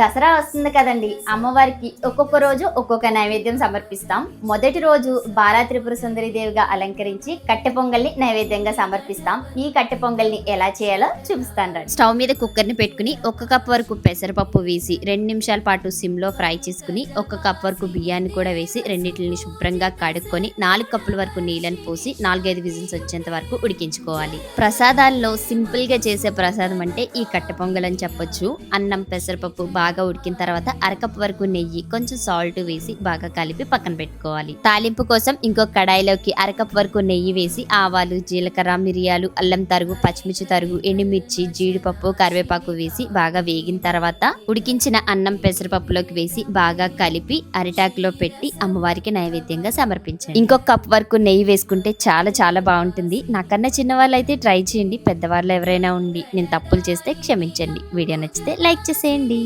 దసరా వస్తుంది కదండి. అమ్మవారికి ఒక్కొక్క రోజు ఒక్కొక్క నైవేద్యం సమర్పిస్తాం. మొదటి రోజు బాలా త్రిపుర సుందరి దేవిగా అలంకరించి కట్టె పొంగల్ని నైవేద్యంగా సమర్పిస్తాం. ఈ కట్టె పొంగల్ని ఎలా చేయాలో చూపిస్తాను రండి. స్టవ్ మీద కుక్కర్ని పెట్టుకుని ఒక కప్ వరకు పెసరపప్పు వేసి రెండు నిమిషాల పాటు సిమ్లో ఫ్రై చేసుకుని ఒక కప్ వరకు బియ్యాన్ని కూడా వేసి రెండింటిని శుభ్రంగా కడుక్కొని నాలుగు కప్పుల వరకు నీళ్ళని పోసి నాలుగైదు విజిల్స్ వచ్చేంత వరకు ఉడికించుకోవాలి. ప్రసాదాల్లో సింపుల్గా చేసే ప్రసాదం అంటే ఈ కట్టె పొంగల్ అని చెప్పొచ్చు. అన్నం పెసరపప్పు బాగా బాగా ఉడికిన తర్వాత అరకప్ వరకు నెయ్యి కొంచెం సాల్ట్ వేసి బాగా కలిపి పక్కన పెట్టుకోవాలి. తాలింపు కోసం ఇంకో కడాయిలోకి అరకప్ వరకు నెయ్యి వేసి ఆవాలు జీలకర్ర మిరియాలు అల్లం తరుగు పచ్చిమిర్చి తరుగు ఎండుమిర్చి జీడిపప్పు కరివేపాకు వేసి బాగా వేగిన తర్వాత ఉడికించిన అన్నం పెసరపప్పులోకి వేసి బాగా కలిపి అరిటాకులో పెట్టి అమ్మవారికి నైవేద్యంగా సమర్పించండి. ఇంకొక కప్ వరకు నెయ్యి వేసుకుంటే చాలా చాలా బాగుంటుంది. నాకన్నా చిన్న వాళ్ళు అయితే ట్రై చేయండి. పెద్దవాళ్ళు ఎవరైనా ఉండి నేను తప్పులు చేస్తే క్షమించండి. వీడియో నచ్చితే లైక్ చేసేయండి.